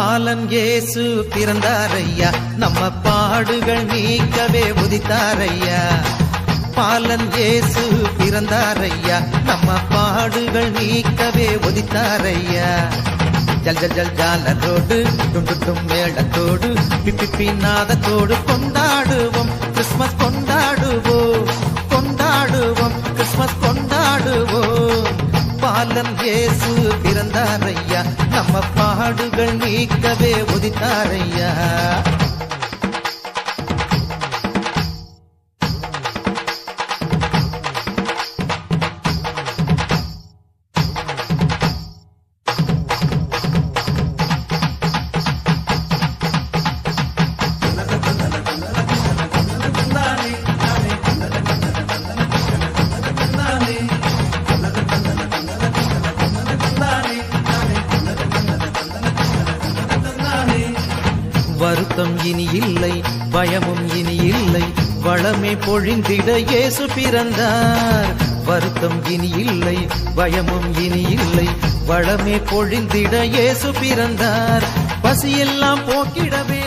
பாலன் இயேசு பிறந்தாரையா? நம்ம பாடுகள் நீக்கவே உதித்தாரையா? பாலன் இயேசு பிறந்தாரையா? நம்ம பாடுகள் நீக்கவே உதித்தாரையா? ஜல் ஜல் ஜல் ஜாலரோடு டும் டும் மேளத்தோடு பிப்பி பின்னாதத்தோடு கொண்டாடுவோம். பாலன் இயேசு பிறந்தாரையா நம்ம பாடுகள் நீக்கவே உதித்தாரையா வருத்தம் இனி இல்லை பயமும் இனி இல்லை. வளமே பொழிந்திட இயேசு பிறந்தார். வருத்தம் இனி இல்லை பயமும் இனி இல்லை. வளமே பொழிந்திட இயேசு பிறந்தார். பசியெல்லாம் போக்கிடவே